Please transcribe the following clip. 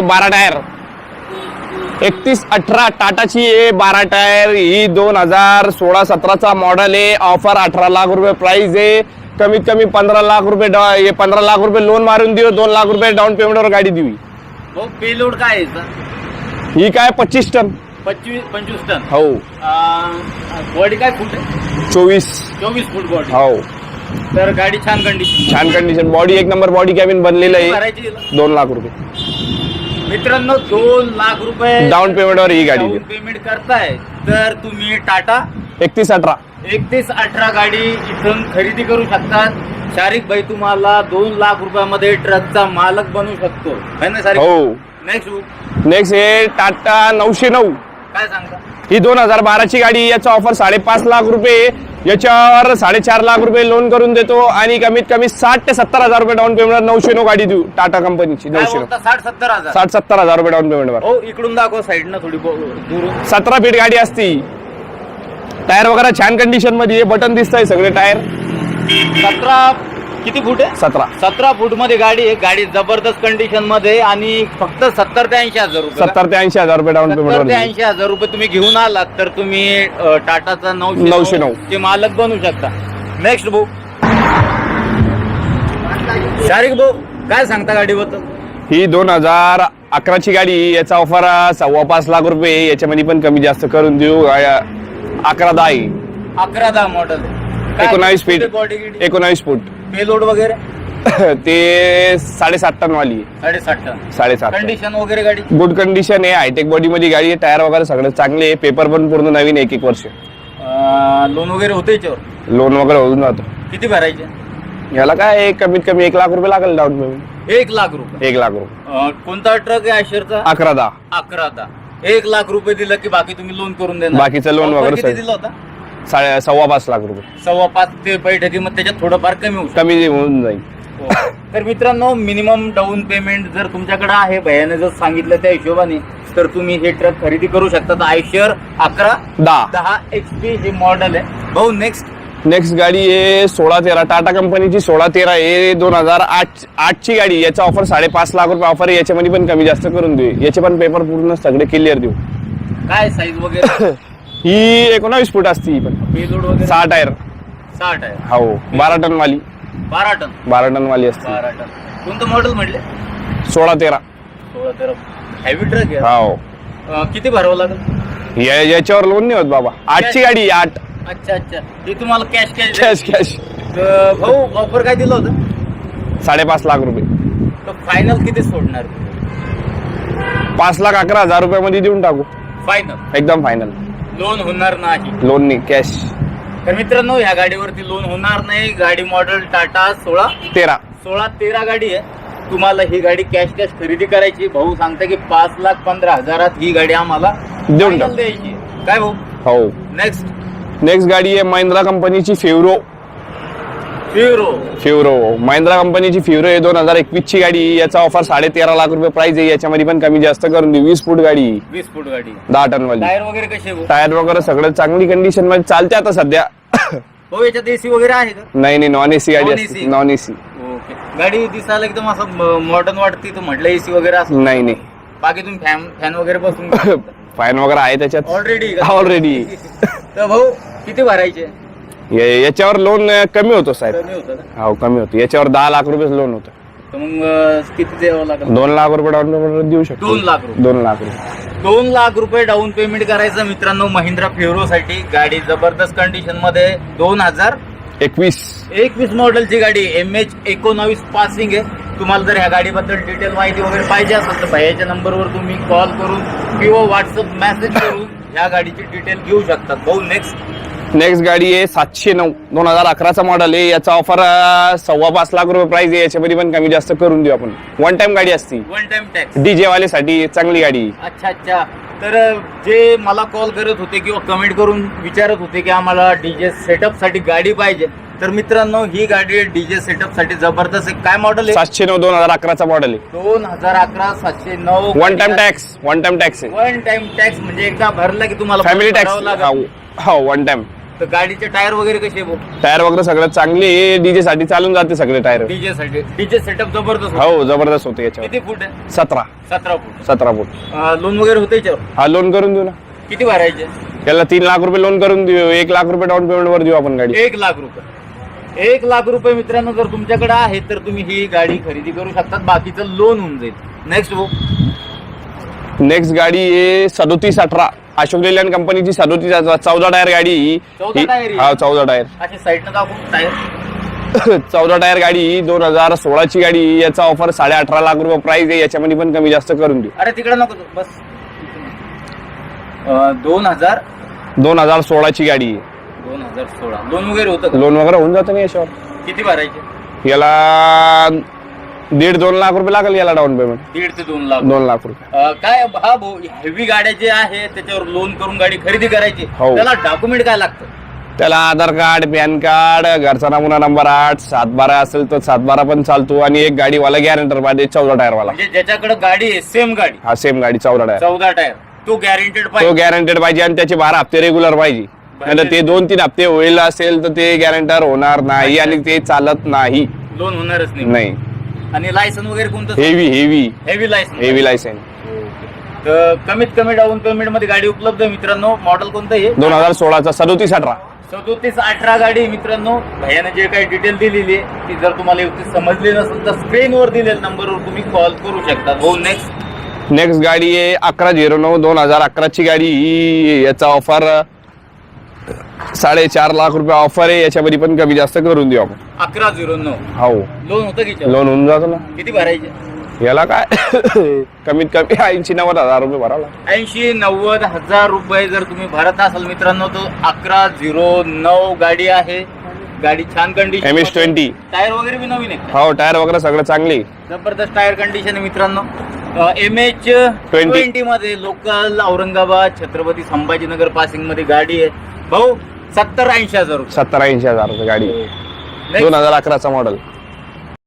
बारा टायर. एकतीस अठरा टाटाची आहे बारा टायर. ही दोन हजार सोळा सतराचा मॉडेल आहे ऑफर अठरा लाख रुपये प्राइस आहे कमीत कमी पंधरा लाख रुपये डा- हे पंधरा लाख रुपये लोन मारून देऊ दोन लाख रुपये डाऊन पेमेंटवर गाडी देऊ. हो पेलोड काय आहे याचा? ही काय पच्चीस टन. पंचवीस पंचवीस टन? हो. बॉडी काय फूट आहे? चोवीस. चोवीस फूट बॉडी हो. तर गाडी छान कंडिशन छान कंडिशन बॉडी एक नंबर बॉडी कॅबिन बनलेलं आहे? दोन लाख रुपये. मित्रांनो दोन लाख रुपये डाऊन पेमेंटवर ही गाडी डाऊन पेमेंट करताय तर तुम्ही टाटा एकतीस अठरा. एकतीस अठरा गाडी इथून खरेदी करू शकतात. शारिक भाई तुम्हाला दोन लाख रुपयामध्ये ट्रकचा मालक बनू शकतो. है ना शारिक? हो. नेक्स्ट नेक्स्ट हे टाटा नऊशे नऊ. काय सांगता? ही दोन हजार बाराची गाडी याचा ऑफर साडेपाच लाख रुपये. याच्यावर साडेचार लाख रुपये लोन करून देतो आणि कमीत कमी साठ ते सत्तर हजार रुपये डाऊन पेमेंट नऊशे नऊ गाडी देऊ. टाटा कंपनीची नऊशे नऊ साठ सत्तर हजार. साठ सत्तर हजार रुपये डाऊन पेमेंटवर हो इकडून दाखव साईडनं थोडी बो- दूर. सतरा फीट गाडी असती. टायर वगैरे छान कंडिशनमध्ये बटन दिसतंय सगळे टायर सतरा किती फूट आहे? सतरा. सतरा फूटमध्ये गाडी आहे. गाडी जबरदस्त कंडिशनमध्ये आणि फक्त सत्तर ते ऐंशी हजार रुपये. सत्तर ते ऐंशी हजार रुपये डाऊन सत्तर ते पेमेंटवर ऐंशी हजार रुपये तुम्ही घेऊन आलात तर तुम्ही अ, टाटाचा नऊशे नऊशे नऊ. चे मालक बनू शकता. नेक्स्ट भाऊ. शारिक भाऊ काय सांगता गाडीबद्दल? ही दोन हजार अकराची गाडी याचा ऑफर सव्वा पाच लाख रुपये याच्यामध्ये पण कमी जास्त करून देऊ. आ- अकरा दहा आहे. अकरा दहा मॉडेल एकोणावीस फीट एकोणावीस फूट. पेलोड वगैरे? ते साडेसात टन वाली आहे. साडेसाठ टन. साडेसात टन. कंडिशन वगैरे गाडी? गुड कंडिशन आहे हायटेक बॉडी मध्ये गाडी आहे टायर वगैरे सगळं चांगले आहे पेपर पण पूर्ण नवीन एक एक वर्ष. लोन वगैरे होते याच्यावर? लोन वगैरे होऊन जातो. किती भरायचे? याला काय कमीत कमी एक लाख रुपये लागेल डाऊन पेमेंट एक लाख रुपये. एक लाख रुपये. अ, कोणता ट्रक आहे आयशरचा अकरा दहा. अकरा दहा. एक लाख रुपये दिलं की बाकी तुम्ही लोन करून देणार. बाकीचं loan Offer वगैरे किती सगळं. दिला होता? साडे सव्वा पाच लाख रुपये. सव्वा पाच ते बैठकी मग त्याच्यात थोडंफार कमी होऊ कमी होऊन जाईल. शकतं. तर मित्रांनो मिनिमम डाऊन पेमेंट जर तुमच्याकडे आहे भयाने जर सांगितलं त्या हिशोबाने तर तुम्ही हे ट्रक खरेदी करू शकता. आयशर अकरा दहा. दहा एच पी हे मॉडेल आहे. भाऊ नेक्स्ट नेक्स्ट गाडी आहे सोळा तेरा. टाटा कंपनीची सोळा तेरा आहे. दोन हजार आठ आठची गाडी याचा ऑफर साडेपाच लाख रुपये ऑफर आहे. याच्यामध्ये पण कमी जास्त करून देऊ. याचे पण पेपर पूर्ण सगळे क्लिअर देऊ. काय साईज वगैरे? ही एकोणावीस फूट असते ही पण. पेलोड वगैरे? सहा टायर. साठ आहे हो बारा टन वाली बारा टन? बारा टन वाली असते. बारा टन. कोणतं मॉडेल म्हटले? सोळा तेरा. सोळा तेरा. हेवी ट्रक आहे. हो. अं, किती भरावं लागेल? या- याच्यावर लोन नाही होत बाबा. आठची गाडी आहे, आठ. अच्छा अच्छा. ते तुम्हाला कॅश कॅश कॅश कॅश भाऊ ऑफर काय दिलं होतं? साडेपाच लाख रुपये. तर फायनल किती सोडणार? पाच लाख अकरा हजार रुपयामध्ये देऊन टाकू. फायनल एकदम फायनल लोन होणार नाही. लोन नाही कॅश तर मित्रांनो ह्या गाडीवरती लोन होणार नाही. गाडी मॉडेल टाटा सोळा. तेरा. सोळा तेरा गाडी आहे. तुम्हाला ही गाडी कॅश कॅश खरेदी करायची. भाऊ सांगता की पाच लाख पंधरा हजारात ही गाडी आम्हाला देऊन टाक. द्यायची. काय भाऊ? हो. नेक्स्ट नेक्स्ट गाडी आहे महिंद्रा कंपनीची फेवरो हिरो फेवरो महिंद्रा कंपनीची फेवरो आहे दोन हजार एकवीस ची गाडी. याचा ऑफर साडे तेरा लाख रुपये प्राइस आहे. याच्यामध्ये पण कमी जास्त करून देऊ वीस फूट गाडी. वीस फूट गाडी. दहा टन वाली. टायर वगैरे कसे? टायर वगैरे सगळं चांगली कंडिशनमध्ये चालते आता सध्या. भाऊ याच्यात एसी वगैरे आहे का? नाही नाही नॉन एसी गाडी असते. Non AC okay. गाडी दिसायला एकदम असं मॉडर्न वाटते. तर म्हटलं एसी वगैरे असं. नाही नाही. बाकी तुम्ही फॅन फॅन वगैरे बसून फाईन वगैरे आहे त्याच्यात. ऑलरेडी ऑलरेडी तर भाऊ किती भरायचे? याच्यावर लोन कमी होतो साहेब. कमी होतं ना? हो कमी होतो. याच्यावर दहा लाख रुपये लोन होतं. तर मग अं, किती द्यावं लागेल? दोन लाख रुपये डाऊन पेमेंट देऊ शकतो. दोन लाख रुपये. दोन लाख रुपये. दोन लाख रुपये डाऊन पेमेंट करायचं मित्रांनो महिंद्रा फेरो साठी गाडी जबरदस्त कंडिशनमध्ये दोन हजार एकवीस. एकवीस मॉडेलची गाडी. एम एच एकोणावीस पासिंग आहे. तुम्हाला जर ह्या गाडीबद्दल डिटेल माहिती वगैरे पाहिजे असेल तर भैयाच्या नंबरवर तुम्ही कॉल करून किंवा व्हॉट्सअप मेसेज करून ह्या गाडीची डिटेल घेऊ शकतात भाऊ नेक्स्ट नेक्स्ट गाडी आहे सातशे नऊ. दोन हजार अकराचा मॉडेल आहे. याचा ऑफर सव्वा पाच लाख रुपये प्राइस आहे. याच्यामध्ये पण कमी जास्त करून देऊ आपण. वन टाइम गाडी असती. वन टाइम टॅक्स डीजे वालेसाठी चांगली गाडी. अच्छा अच्छा. तर जे मला कॉल करत होते किंवा कमेंट करून विचारत होते की आम्हाला डीजे सेटअपसाठी गाडी पाहिजे. तर मित्रांनो ही गाडी डीजे सेटअपसाठी जबरदस्त आहे. काय मॉडेल आहे? सातशे नऊ दोन हजार अकराचा मॉडेल आहे. दोन हजार अकरा सातशे नऊ. One time tax one time tax आहे. वन टाइम टॅक्स म्हणजे एकदा भरला की तुम्हाला फॅमिली टॅक्स भरावं लागेल. हो वन टाइम तर गाडीचे टायर वगैरे कसे आहे टायर वगैरे सगळं चांगले डीजे साठी चालून जाते सगळे टायर. डीजे साठी. डीजे सेटअप जबरदस्त होतं. हो जबरदस्त होते याच्यावर. किती फूट आहे? सतरा. सतरा फूट. सतरा फूट. लोन वगैरे होते याच्यावर? हा लोन करून देऊ ना. किती भरायचे? त्याला तीन लाख रुपये लोन करून देऊ. एक लाख रुपये डाऊन पेमेंट वर देऊ आपण गाडी. एक लाख रुपये. एक लाख रुपये मित्रांनो जर तुमच्याकडे आहे तर तुम्ही ही गाडी खरेदी करू शकतात. बाकीचं लोन होऊन जाईल. नेक्स्ट हो नेक्स्ट गाडी आहे सदोतीस अठरा. अशोक लेलँड कंपनीची सदोतीस चौदा टायर गाडी ही- चौदा टायर ही? चौदा टायर. असे साईडनं दाखवून टायर. चौदा टायर गाडी दोन हजार सोळाची गाडी. याचा ऑफर साडे अठरा लाख रुपये प्राइस आहे. याच्यामध्ये पण कमी जास्त करून देऊ. अरे तिकडे नको तू, बस. अं, दोन हजार? दोन हजार सोळाची गाडी आहे. दोन हजार सोळा. लोन वगैरे होतं का? लोन वगैरे होऊन जातं नाही याच्यावर. किती भरायचे? याला दीड दोन लाख रुपये लागेल याला डाऊन पेमेंट दीड ते दोन लाख. दोन लाख रुपये. अं, काय हा हेवी गाड्या जे आहे त्याच्यावर लोन करून गाडी खरेदी करायची. हो. त्याला डॉक्युमेंट काय लागतं? त्याला आधार कार्ड पॅन कार्ड घरचा नमुना नंबर आठ सात बारा असेल तर सात बारा पण चालतो आणि एक गाडीवाला गॅरेंटर पाहिजे चौदा टायर वाला म्हणजे ज्याच्याकडे गाडी आहे सेम गाडी. हा सेम गाडी चौदा टायर. चौदा टायर. तो गॅरेंटेड तो पाहिजे. गॅरंटेड पाहिजे आणि त्याचे बारा हप्ते रेग्युलर पाहिजे. नाही ते दोन तीन हप्ते होईल असेल तर ते गॅरंटर होणार नाही आणि ते चालत नाही. लोन होणारच नाही. नाही. आणि लायसन वगैरे कोणतं? Heavy heavy heavy licence heavy licence तर कमीत कमी डाऊन पेमेंटमध्ये गाडी उपलब्ध आहे मित्रांनो. मॉडेल कोणतं आहे दोन हजार सोळाचा सदोतीस अठरा. सदोतीस अठरा गाडी मित्रांनो. भैयाने जे काही डिटेल दिलेली आहे ती जर तुम्हाला व्यवस्थित समजली नसेल तर स्क्रीनवर दिलेल्या नंबरवर तुम्ही कॉल करू शकता. हो नेक्स्ट नेक्स्ट गाडी आहे अकरा झिरो नऊ दोन हजार अकराची गाडी. ही याचा ऑफर साडेचार लाख रुपये ऑफर आहे याच्यामध्ये पण कमी जास्त करून देऊ आपण. अकरा झिरो नऊ. हो. लोन होतं की लोन होऊन जातो ना. किती भरायचे? याला काय? कमीत कमी ऐंशी नव्वद हजार रुपये भरावं लागेल. ऐंशी नव्वद हजार रुपये जर तुम्ही भरत असाल मित्रांनो तर अकरा झिरो नऊ गाडी आहे. गाडी छान condition M S twenty tyre वगैरे बी नवीन आहे हो टायर वगैरे सगळं चांगली. जबरदस्त टायर कंडिशन आहे मित्रांनो. M H 20. ट्वेंटी मध्ये लोकल औरंगाबाद छत्रपती संभाजीनगर पासिंगमध्ये गाडी आहे. भाऊ सत्तर ऐंशी हजार रुपये. सत्तर ऐंशी हजार गाडी. Next. दोन हजार अकराचा मॉडेल